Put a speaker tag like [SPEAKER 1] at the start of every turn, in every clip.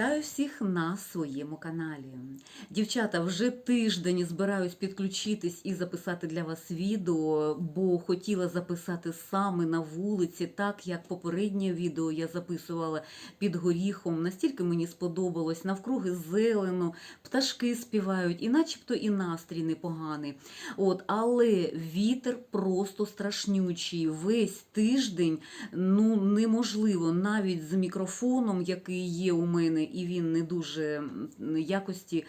[SPEAKER 1] Вітаю всіх на своєму каналі. Дівчата, вже тиждень збираюсь підключитись і записати для вас відео, бо хотіла записати саме на вулиці, так як попереднє відео я записувала під горіхом. Настільки мені сподобалось, навкруги зелено, пташки співають, і начебто і настрій непоганий. От, але вітер просто страшнючий. Весь тиждень ну неможливо навіть з мікрофоном, який є у мене, і він не дуже якості,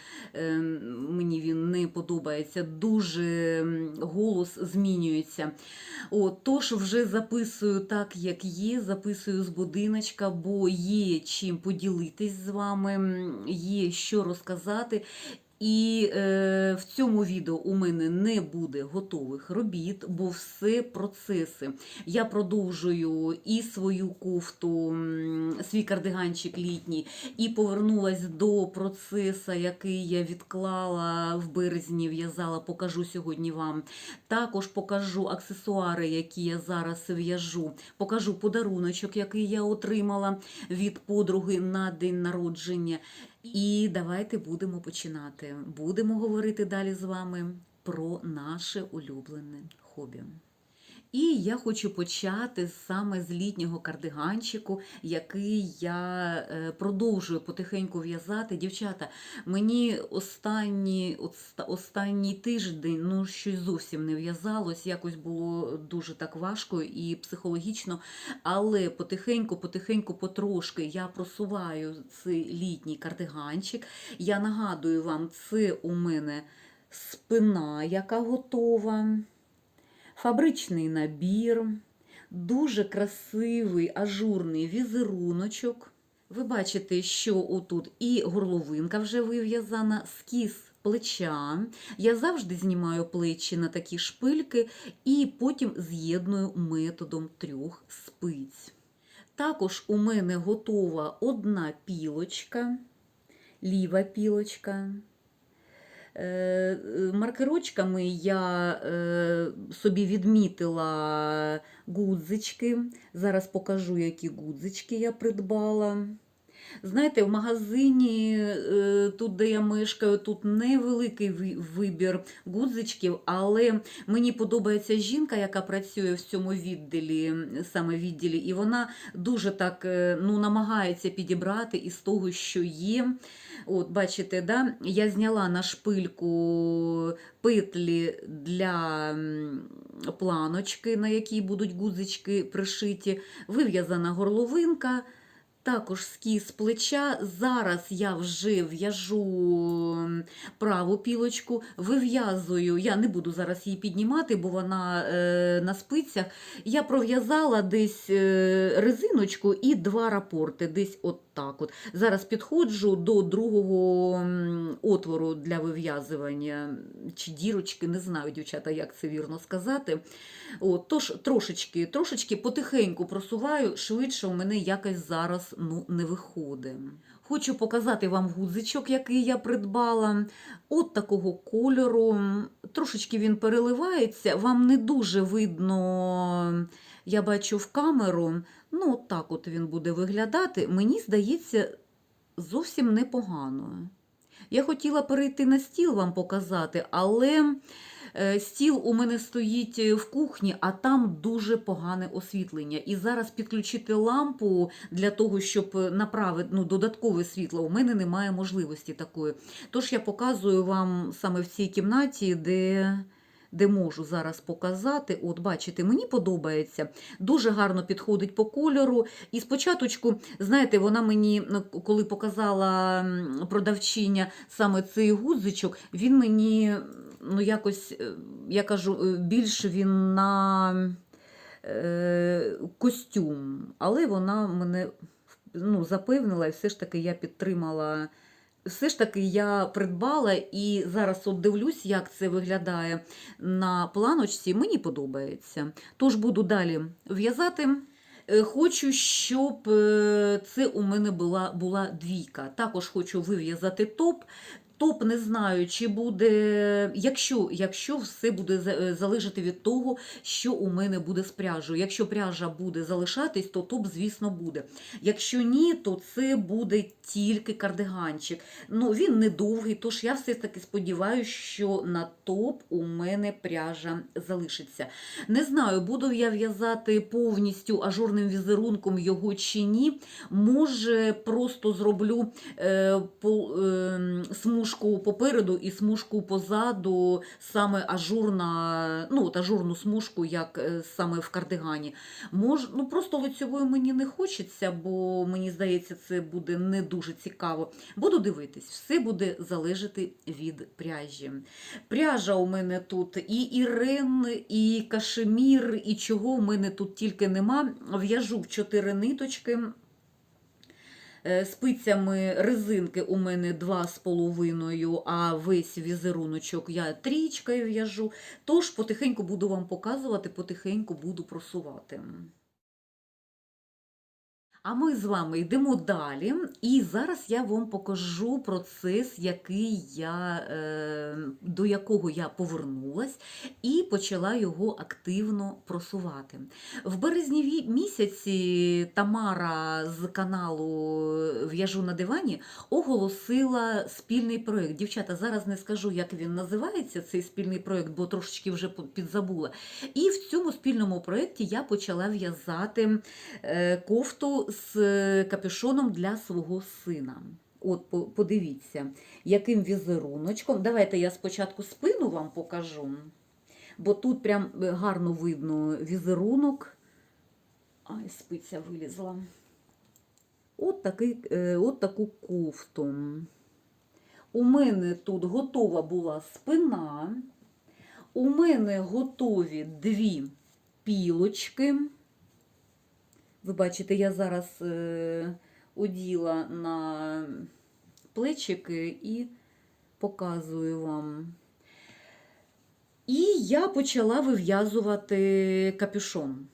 [SPEAKER 1] мені він не подобається, дуже голос змінюється. От, тож вже записую так, як є, записую з будиночка, бо є чим поділитись з вами, є що розказати. І е, в цьому відео у мене не буде готових робіт, бо все процеси. Я продовжую і свою кофту, свій кардиганчик літній, і повернулась до процесу, який я відклала в березні, в'язала, покажу сьогодні вам. Також покажу аксесуари, які я зараз в'яжу. Покажу подаруночок, який я отримала від подруги на день народження. І давайте будемо починати. Будемо говорити далі з вами про наше улюблене хобі. І я хочу почати саме з літнього кардиганчику, який я е, продовжую потихеньку в'язати. Дівчата, мені останні, останній тиждень ну, щось зовсім не в'язалось, якось було дуже так важко і психологічно. Але потихеньку, потихеньку, потрошки я просуваю цей літній кардиганчик. Я нагадую вам, це у мене спина, яка готова фабричний набір, дуже красивий ажурний візеруночок. Ви бачите, що отут і горловинка вже вив'язана, скіз плеча. Я завжди знімаю плечі на такі шпильки і потім з'єдную методом трьох спиць. Також у мене готова одна пілочка, ліва пілочка. Е, Маркерочками я е, собі відмітила гудзички. Зараз покажу, які гудзички я придбала. Знаєте, в магазині, е, тут, де я мешкаю, тут невеликий вибір гудзичків, але мені подобається жінка, яка працює в цьому відділі, саме відділі, і вона дуже так е, ну, намагається підібрати із того, що є. От, бачите, да? я зняла на шпильку петлі для планочки, на якій будуть гудзички пришиті, вив'язана горловинка. Також скіз плеча. Зараз я вже в'яжу праву пілочку, вив'язую. Я не буду зараз її піднімати, бо вона е, на спицях. Я пров'язала десь е, резиночку і два рапорти, десь от так от. Зараз підходжу до другого отвору для вив'язування чи дірочки, не знаю, дівчата, як це вірно сказати. От, тож трошечки, трошечки потихеньку просуваю, швидше у мене якось зараз ну, не виходить. Хочу показати вам гудзичок, який я придбала. От такого кольору. Трошечки він переливається, вам не дуже видно, я бачу в камеру. Ну, от так от він буде виглядати. Мені здається, зовсім непогано. Я хотіла перейти на стіл вам показати, але стіл у мене стоїть е, в кухні, а там дуже погане освітлення. І зараз підключити лампу для того, щоб е, направити ну, додаткове світло, у мене немає можливості такої. Тож я показую вам саме в цій кімнаті, де. Де можу зараз показати, от бачите, мені подобається, дуже гарно підходить по кольору. І спочатку, знаєте, вона мені, ну, коли показала продавчиня саме цей гудзичок, він мені ну, якось, е, я кажу, е, більше він на е, костюм, але вона мене ну, запевнила, і все ж таки я підтримала. Все ж таки я придбала і зараз от дивлюсь, як це виглядає на планочці. Мені подобається. Тож буду далі в'язати. Е, Хочу, щоб е, це у мене була, була двійка. Також хочу вив'язати топ. Топ не знаю, чи буде, якщо, якщо все буде е, залежати від того, що у мене буде з пряжею. Якщо пряжа буде залишатись, то топ, звісно, буде. Якщо ні, то це буде тільки кардиганчик. Ну, він недовгий, тож я все таки сподіваюся, що на топ у мене пряжа залишиться. Не знаю, буду я в'язати повністю ажурним візерунком його чи ні. Може, просто зроблю е, по, е, смужку попереду і смужку позаду, саме ажурна, ну, от ажурну смужку, як е, саме в кардигані. Мож, ну, просто лицьовою мені не хочеться, бо мені здається, це буде не дуже цікаво. Буду дивитись, все буде залежати від пряжі. Пряжа у мене тут і Ірен, і кашемір, і чого в мене тут тільки нема. В'яжу в чотири ниточки. Е, Спицями резинки у мене два з половиною, а весь візеруночок я трічкою в'яжу. Тож потихеньку буду вам показувати, потихеньку буду просувати. А ми з вами йдемо далі, і зараз я вам покажу процес, який я, е, до якого я повернулась і почала його активно просувати. В березні місяці Тамара з каналу В'яжу на дивані оголосила спільний проєкт. Дівчата, зараз не скажу, як він називається, цей спільний проєкт, бо трошечки вже підзабула. І в цьому спільному проєкті я почала в'язати е, кофту з капюшоном для свого сина. От, подивіться, яким візеруночком. Давайте я спочатку спину вам покажу, бо тут прям е, гарно видно візерунок. Ай, спиця вилізла. От, такий, е, от таку кофту. У мене тут готова була спина. У мене готові дві пілочки. Ви бачите, я зараз е, оділа на плечики і показую вам. І я почала вив'язувати капюшон.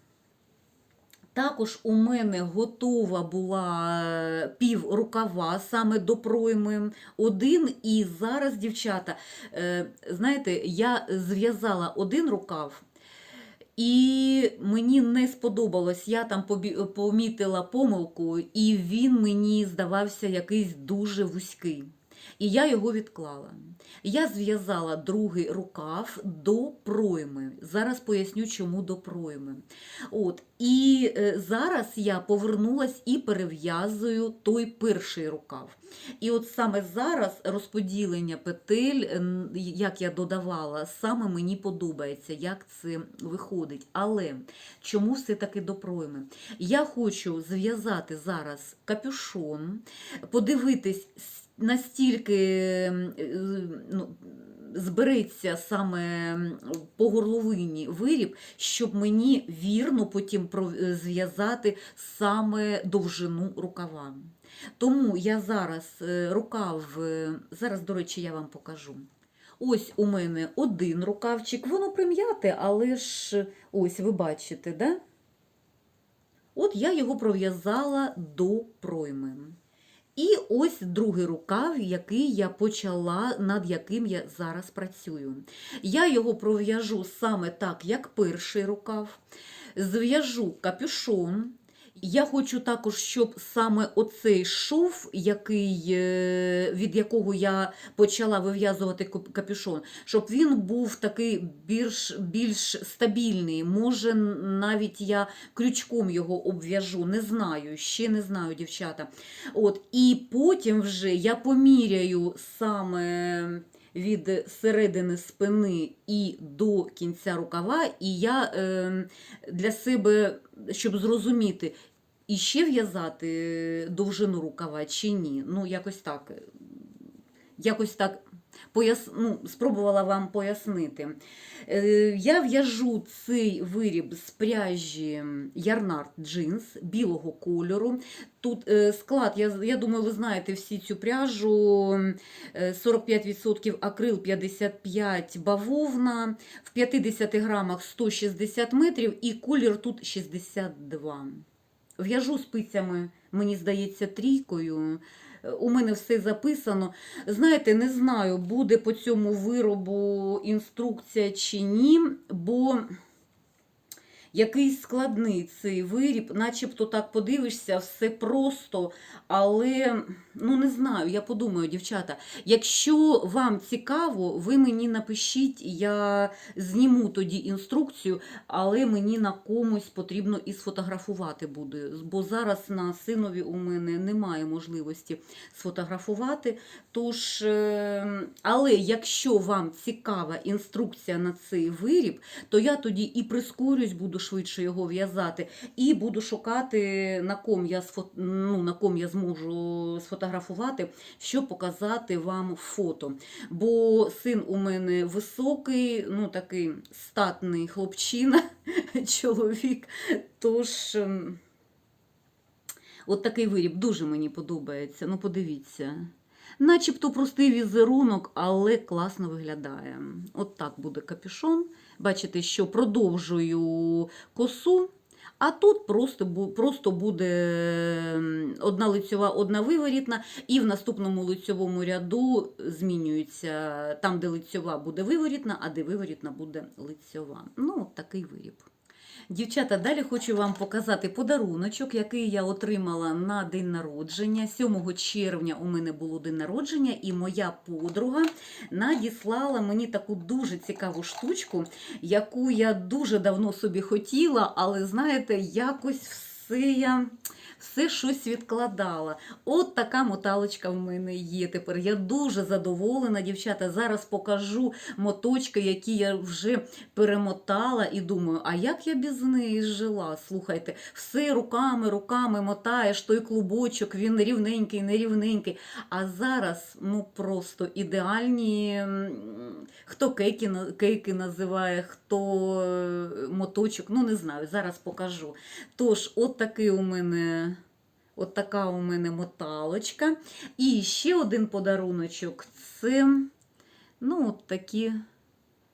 [SPEAKER 1] Також у мене готова була е, пів рукава саме до пройми один. І зараз, дівчата, е, знаєте, я зв'язала один рукав. І мені не сподобалось, я там помітила помилку, і він мені здавався якийсь дуже вузький. І я його відклала. Я зв'язала другий рукав до пройми. Зараз поясню, чому до пройми. От. І е, зараз я повернулась і перев'язую той перший рукав. І от саме зараз розподілення петель, як я додавала, саме мені подобається, як це виходить. Але чому все-таки до пройми? Я хочу зв'язати зараз капюшон, подивитись, настільки е, ну, збереться саме по горловині виріб, щоб мені вірно потім е, зв'язати саме довжину рукава. Тому я зараз е, рукав, зараз, до речі, я вам покажу. Ось у мене один рукавчик, воно прим'яте, але ж ось ви бачите, да? От я його пров'язала до пройми. І ось другий рукав, який я почала, над яким я зараз працюю. Я його пров'яжу саме так, як перший рукав. Зв'яжу капюшон. Я хочу також, щоб саме оцей шов, який, е, від якого я почала вив'язувати капюшон, щоб він був такий більш, більш стабільний. Може, навіть я крючком його обв'яжу, не знаю, ще не знаю, дівчата. От, і потім вже я поміряю саме від середини спини і до кінця рукава, і я е, для себе, щоб зрозуміти, і ще в'язати довжину рукава чи ні. Ну, якось так. Якось так пояс... ну, спробувала вам пояснити. Е, Я в'яжу цей виріб з пряжі Ярнард джинс білого кольору. Тут е, склад, я, я думаю, ви знаєте всі цю пряжу. е, 45% акрил, 55 бавовна, в 50 грамах 160 метрів і колір тут 62. В'яжу спицями, мені здається, трійкою. Е, у мене все записано. Знаєте, не знаю, буде по цьому виробу інструкція чи ні, бо якийсь складний цей виріб, начебто так подивишся, все просто, але ну не знаю, я подумаю, дівчата, якщо вам цікаво, ви мені напишіть, я зніму тоді інструкцію, але мені на комусь потрібно і сфотографувати буде, бо зараз на синові у мене немає можливості сфотографувати. Тож, е, але якщо вам цікава інструкція на цей виріб, то я тоді і прискорюсь, буду швидше його в'язати, і буду шукати, на ком я, сфо... ну, на ком я зможу сфотографувати, щоб показати вам фото. Бо син у мене високий, ну такий статний хлопчина, чоловік. Тож. ем, От такий виріб дуже мені подобається. Ну, подивіться. Начебто простий візерунок, але класно виглядає. От так буде капюшон. Бачите, що продовжую косу, а тут просто, просто буде одна лицьова, одна виворітна, і в наступному лицьовому ряду змінюється там, де лицьова буде виворітна, а де виворітна буде лицьова. Ну, от такий виріб. Дівчата, далі хочу вам показати подаруночок, який я отримала на день народження. 7 червня у мене було день народження, і моя подруга надіслала мені таку дуже цікаву штучку, яку я дуже давно собі хотіла, але знаєте, якось все я. Все щось відкладала. От така моталочка в мене є тепер. Я дуже задоволена, дівчата. Зараз покажу моточки, які я вже перемотала, і думаю, а як я без неї жила? Слухайте, все руками, руками мотаєш, той клубочок, він рівненький, нерівненький. А зараз ну просто ідеальні. Хто кейки, кейки називає, хто е, моточок, ну не знаю, зараз покажу. Тож, от такий у мене. От така у мене моталочка. І ще один подаруночок це ну, от такі,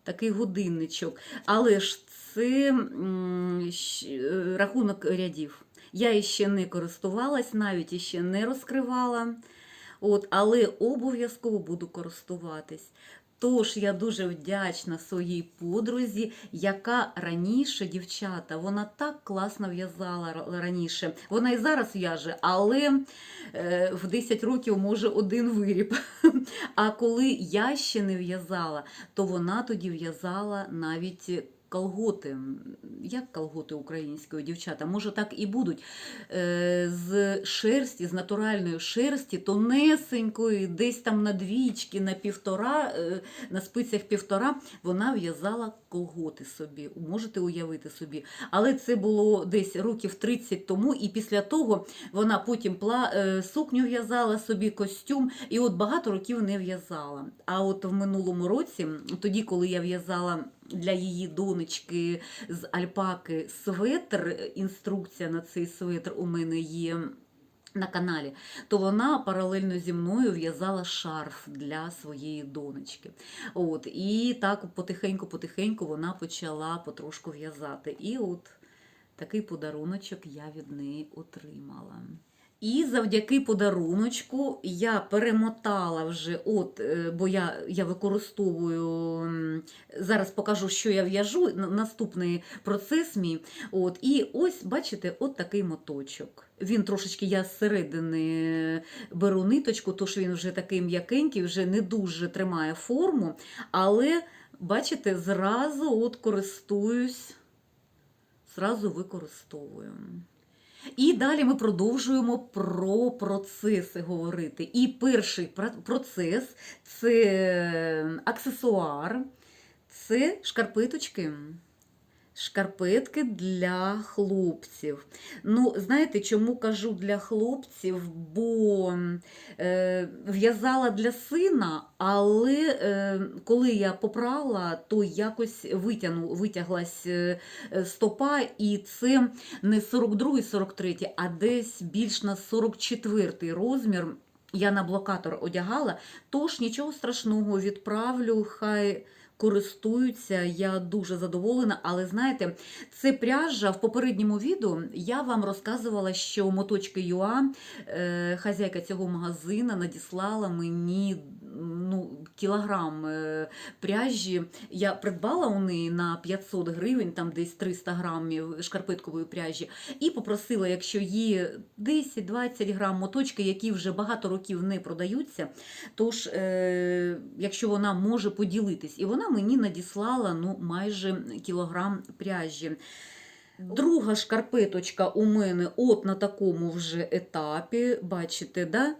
[SPEAKER 1] такий годинничок. Але ж це м, е, рахунок рядів. Я іще не користувалась, навіть іще не розкривала. От, але обов'язково буду користуватись. Тож я дуже вдячна своїй подрузі, яка раніше, дівчата, вона так класно в'язала раніше. Вона і зараз в'яже, але е, в 10 років може один виріб. А коли я ще не в'язала, то вона тоді в'язала навіть колготи. Як колготи українською, дівчата? Може, так і будуть. Е, З шерсті, з натуральної шерсті, тонесенької, десь там на двічки, на півтора, е, на спицях півтора, вона в'язала колготи собі. Можете уявити собі. Але це було десь років 30 тому, і після того вона потім е, сукню в'язала собі, костюм, і от багато років не в'язала. А от в минулому році, тоді, коли я в'язала для її донечки з альпаки светр, інструкція на цей светр у мене є. На каналі, то вона паралельно зі мною в'язала шарф для своєї донечки. От, і так потихеньку-потихеньку вона почала потрошку в'язати. І от такий подаруночок я від неї отримала. І завдяки подаруночку я перемотала вже, от, е, бо я, я використовую, зараз покажу, що я в'яжу, на- наступний процес мій. От, і ось, бачите, от такий моточок. Він трошечки, я зсередини беру ниточку, тож він вже такий м'якенький, вже не дуже тримає форму, але, бачите, зразу от користуюсь, зразу використовую. І далі ми продовжуємо про процеси говорити. І перший процес це аксесуар, це шкарпеточки. Шкарпетки для хлопців. Ну, знаєте, чому кажу для хлопців? Бо е, в'язала для сина, але е, коли я попрала, то якось витягну, витяглась е, е, стопа, і це не 42-43, а десь більш на 44 розмір. Я на блокатор одягала, тож нічого страшного відправлю, хай користуються. Я дуже задоволена, але знаєте, це пряжа в попередньому відео я вам розказувала, що моточки ЮА, е, хазяйка цього магазина, надіслала мені ну, кілограм е, пряжі. Я придбала у неї на 500 гривень, там десь 300 грамів шкарпеткової пряжі, і попросила, якщо є 10-20 грам моточки, які вже багато років не продаються, тож, е, якщо вона може поділитись, і вона мені надіслала ну, майже кілограм пряжі. Друга шкарпеточка у мене от на такому вже етапі, бачите, да?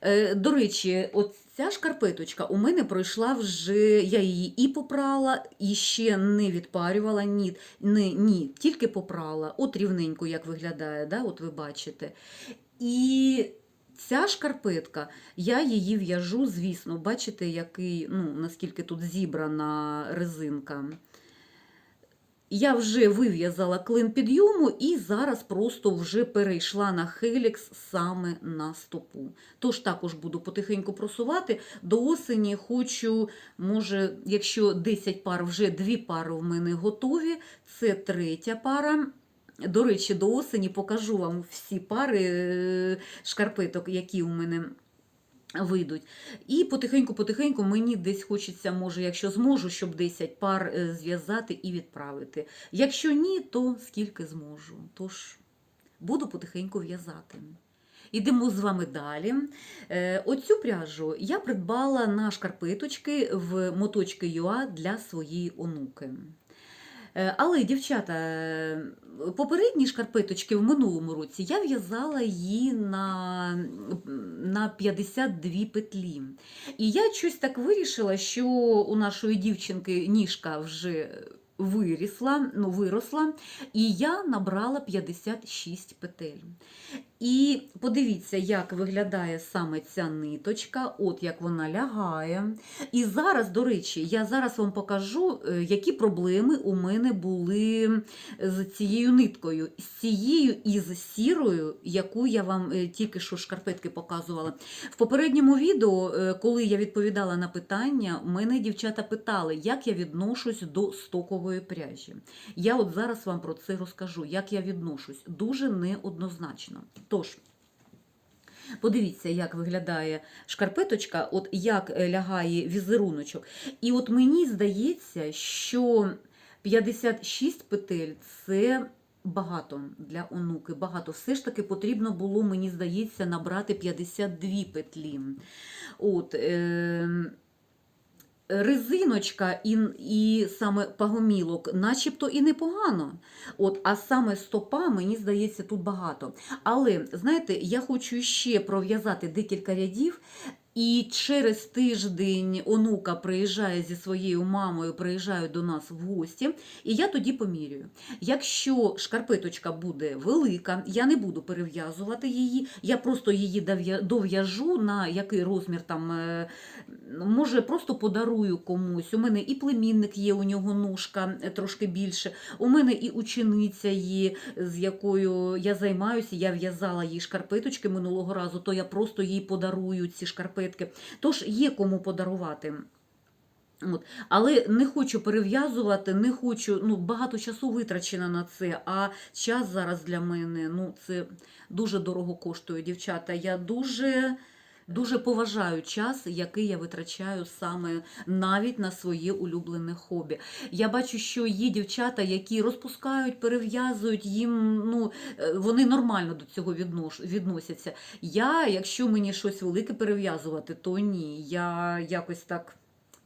[SPEAKER 1] Е, До речі, ця шкарпеточка у мене пройшла вже, я її і попрала, і ще не відпарювала, ні, не, ні тільки попрала, от рівненько як виглядає, да? от ви бачите. І ця шкарпетка, я її в'яжу, звісно, бачите, який, ну, наскільки тут зібрана резинка. Я вже вив'язала клин підйому і зараз просто вже перейшла на хелікс саме на стопу. Тож також буду потихеньку просувати. До осені хочу, може, якщо 10 пар, вже 2 пари в мене готові, це третя пара. До речі, до осені покажу вам всі пари е, шкарпеток, які у мене вийдуть. І потихеньку-потихеньку мені десь хочеться, може, якщо зможу, щоб 10 пар е, зв'язати і відправити. Якщо ні, то скільки зможу. Тож буду потихеньку в'язати. Ідемо з вами далі. Е, Оцю пряжу я придбала на шкарпеточки в моточки ЮА для своєї онуки. Е, Але, дівчата, е, попередні шкарпеточки в минулому році я в'язала її на, на 52 петлі. І я щось так вирішила, що у нашої дівчинки ніжка вже вирісла, ну, виросла, і я набрала 56 петель. І подивіться, як виглядає саме ця ниточка, от як вона лягає. І зараз, до речі, я зараз вам покажу, е, які проблеми у мене були з цією ниткою, з цією і з сірою, яку я вам е, тільки що шкарпетки показувала. В попередньому відео, е, коли я відповідала на питання, мене дівчата питали, як я відношусь до стокової пряжі. Я от зараз вам про це розкажу, як я відношусь. Дуже неоднозначно. Тож, Подивіться, як виглядає шкарпеточка, от як е, лягає візеруночок. І от мені здається, що 56 петель це багато для онуки. Багато. Все ж таки потрібно було, мені здається, набрати 52 петлі. От, е- Резиночка і, і саме пагомілок, начебто і непогано. От, а саме стопа, мені здається, тут багато. Але, знаєте, я хочу ще пров'язати декілька рядів. І через тиждень онука приїжджає зі своєю мамою, приїжджає до нас в гості, і я тоді помірюю. Якщо шкарпеточка буде велика, я не буду перев'язувати її, я просто її дов'яжу на який розмір там, е, може, просто подарую комусь. У мене і племінник є, у нього ножка е, трошки більше. У мене і учениця є, з якою я займаюся. Я в'язала їй шкарпеточки минулого разу, то я просто їй подарую ці шкарпетки. Тож є кому подарувати. От. Але не хочу перев'язувати, не хочу, ну, багато часу витрачено на це, а час зараз для мене ну, це дуже дорого коштує, дівчата. Я дуже. Дуже поважаю час, який я витрачаю саме навіть на своє улюблене хобі. Я бачу, що є дівчата, які розпускають, перев'язують їм. Ну е, вони нормально до цього відносяться. Я, якщо мені щось велике перев'язувати, то ні. Я якось так.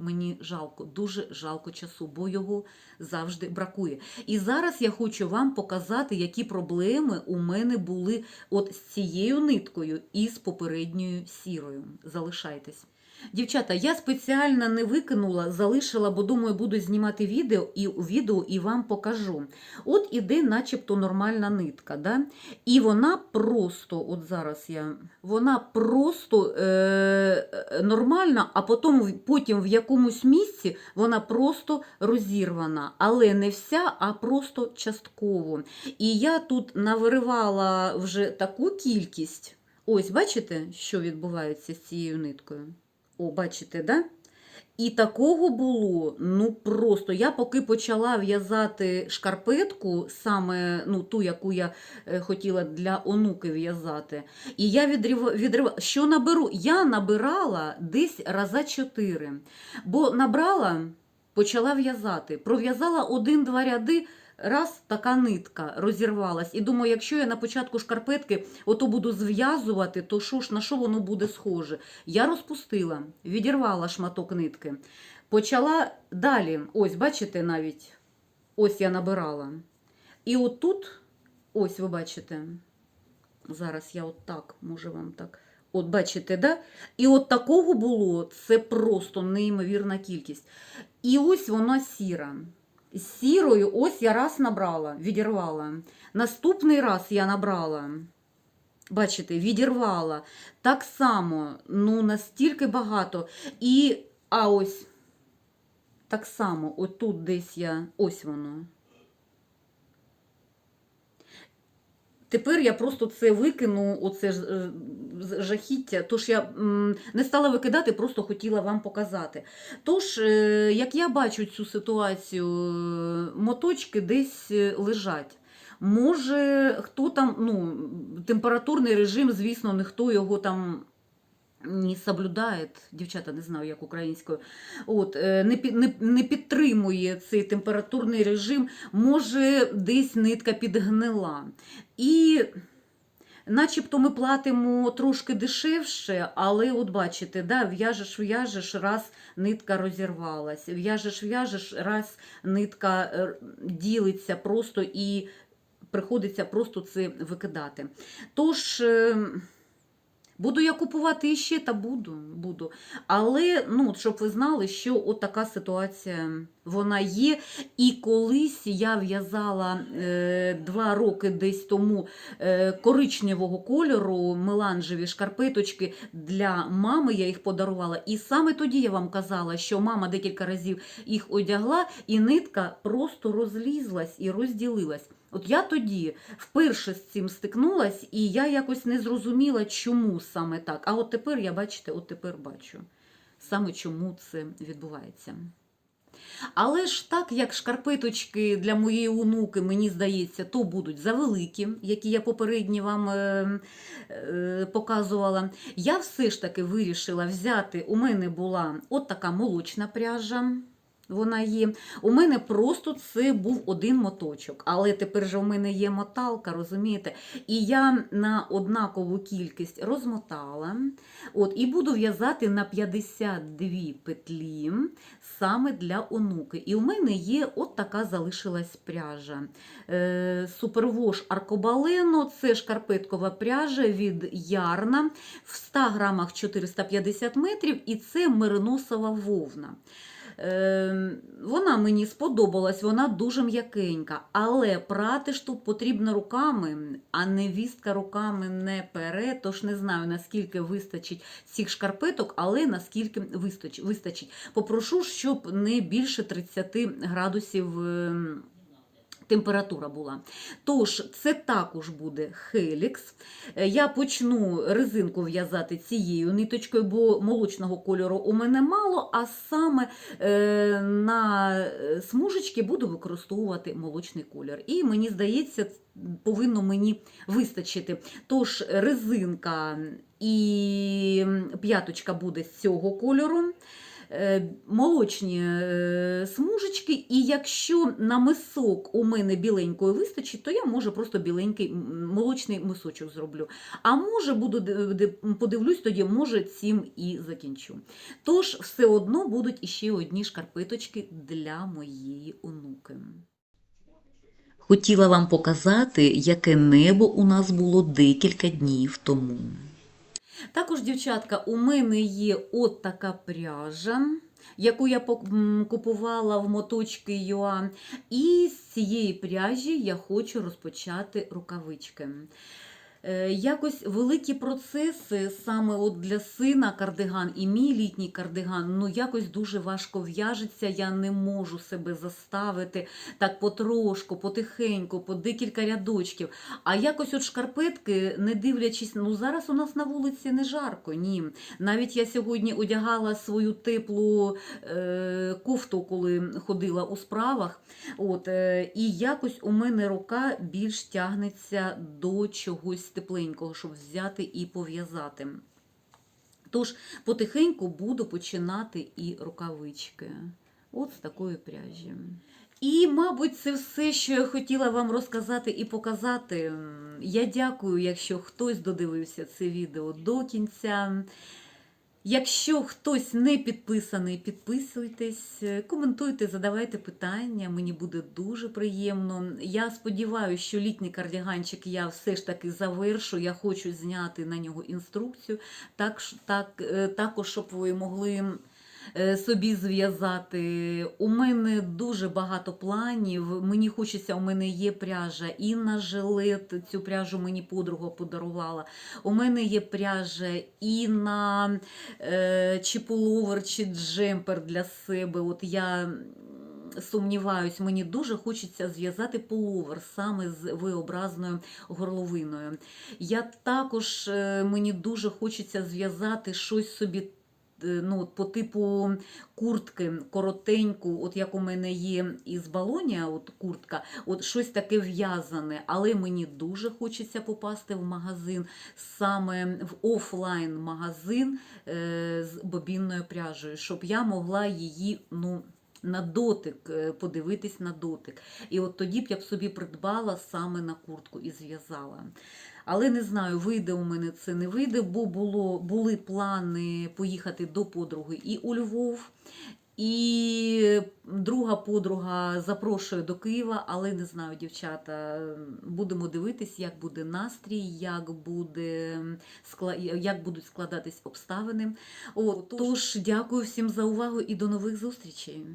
[SPEAKER 1] Мені жалко, дуже жалко часу, бо його завжди бракує. І зараз я хочу вам показати, які проблеми у мене були от з цією ниткою і з попередньою сірою. Залишайтесь. Дівчата, я спеціально не викинула, залишила, бо думаю, буду знімати відео і відео і вам покажу. От іде, начебто, нормальна нитка. Да? І вона просто, от зараз я, вона просто е, нормальна, а потім, потім в якомусь місці вона просто розірвана. Але не вся, а просто частково. І я тут навиривала вже таку кількість. Ось, бачите, що відбувається з цією ниткою? О, бачите, да? І такого було, ну просто я поки почала в'язати шкарпетку, саме ну, ту, яку я е, хотіла для онуки в'язати. І я відрив, відрив... що наберу? Я набирала десь раза чотири. Бо набрала, почала в'язати. Пров'язала один-два ряди. Раз така нитка розірвалась, і думаю, якщо я на початку шкарпетки ото буду зв'язувати, то що ж на що воно буде схоже? Я розпустила, відірвала шматок нитки. Почала далі. Ось, бачите, навіть ось я набирала. І отут, ось ви бачите, зараз я от так, може вам так. От бачите, да? І от такого було, це просто неймовірна кількість. І ось вона сіра. З Сірою ось я раз набрала, відірвала. Наступний раз я набрала. Бачите, відірвала. Так само, ну настільки багато. І, а ось так само, отут десь я, ось воно. Тепер я просто це викину, оце е, жахіття. Тож я не стала викидати, просто хотіла вам показати. Тож, е, як я бачу цю ситуацію, е, моточки десь лежать. Може, хто там, ну, температурний режим, звісно, ніхто його там не соблюдає, дівчата, не знаю, як українською, от, е, не, не, не підтримує цей температурний режим, може, десь нитка підгнила. І начебто ми платимо трошки дешевше, але от бачите, да, в'яжеш, в'яжеш, раз нитка розірвалась, в'яжеш, в'яжеш, раз нитка е, ділиться просто і приходиться просто це викидати. Тож. Буду я купувати іще, та буду, буду. Але ну, щоб ви знали, що от така ситуація вона є. І колись я в'язала е, два роки десь тому е, коричневого кольору меланжеві шкарпеточки для мами. Я їх подарувала. І саме тоді я вам казала, що мама декілька разів їх одягла, і нитка просто розлізлась і розділилась. От я тоді вперше з цим стикнулась, і я якось не зрозуміла, чому саме так. А от тепер я, бачите, от тепер бачу саме чому це відбувається. Але ж так, як шкарпеточки для моєї онуки, мені здається, то будуть завеликі, які я попередні вам е, е, показувала. Я все ж таки вирішила взяти, у мене була от така молочна пряжа. Вона є. У мене просто це був один моточок, але тепер же у мене є моталка, розумієте? І я на однакову кількість розмотала. От, і буду в'язати на 52 петлі саме для онуки. І у мене є от така залишилась пряжа. Е, Супервош Аркобалено це шкарпеткова пряжа від Ярна в 100 грамах 450 метрів, і це мериносова вовна. Е, Вона мені сподобалась, вона дуже м'якенька, але прати ж тут потрібно руками, а невістка руками не пере, тож не знаю, наскільки вистачить цих шкарпеток, але наскільки вистачить. Попрошу, щоб не більше 30 градусів. Ем, Температура була. Тож, це також буде хелікс. Е, Я почну резинку в'язати цією ниточкою, бо молочного кольору у мене мало, а саме е, на е, смужечки буду використовувати молочний колір. І мені здається, повинно мені вистачити. Тож, резинка і п'яточка буде з цього кольору. Е, молочні е, смужечки, і якщо на мисок у мене біленької вистачить, то я можу просто біленький молочний мисочок зроблю. А може, буду ди- ди- подивлюсь, тоді може цим і закінчу. Тож, все одно будуть іще одні шкарпеточки для моєї онуки. Хотіла вам показати, яке небо у нас було декілька днів тому. Також, дівчатка, у мене є от така пряжа, яку я купувала в моточки Юа. І з цієї пряжі я хочу розпочати рукавички. Е, Якось великі процеси саме от для сина кардиган і мій літній кардиган, ну якось дуже важко в'яжеться. Я не можу себе заставити так потрошку, потихеньку, по декілька рядочків. А якось от шкарпетки, не дивлячись, ну зараз у нас на вулиці не жарко, ні. Навіть я сьогодні одягала свою теплу е, кофту, коли ходила у справах. От, е, і якось у мене рука більш тягнеться до чогось тепленького, щоб взяти і пов'язати. Тож потихеньку буду починати і рукавички. От з такої пряжі. І, мабуть, це все, що я хотіла вам розказати і показати. Я дякую, якщо хтось додивився це відео до кінця. Якщо хтось не підписаний, підписуйтесь, е, коментуйте, задавайте питання. Мені буде дуже приємно. Я сподіваюся, що літній кардіганчик я все ж таки завершу. Я хочу зняти на нього інструкцію, так, так, е, також, щоб ви могли собі зв'язати. У мене дуже багато планів. Мені хочеться, у мене є пряжа і на жилет. Цю пряжу мені подруга подарувала. У мене є пряжа і на е, чи пуловер, чи джемпер для себе. От я сумніваюсь, мені дуже хочеться зв'язати пуловер саме з V-образною горловиною. Я також е, мені дуже хочеться зв'язати щось собі. Е, Ну, по типу куртки коротеньку, от як у мене є із балонія, от куртка, от щось таке в'язане, але мені дуже хочеться попасти в магазин, саме в офлайн магазин е, з бобінною пряжею, щоб я могла її, ну. На дотик, е, подивитись на дотик. І от тоді б я б собі придбала саме на куртку і зв'язала. Але не знаю, вийде у мене це не вийде, бо було, були плани поїхати до подруги і у Львов. І друга подруга запрошує до Києва, але не знаю, дівчата. Будемо дивитись, як буде настрій, як, буде, скла- як будуть складатись обставини. От, тож, дякую всім за увагу і до нових зустрічей.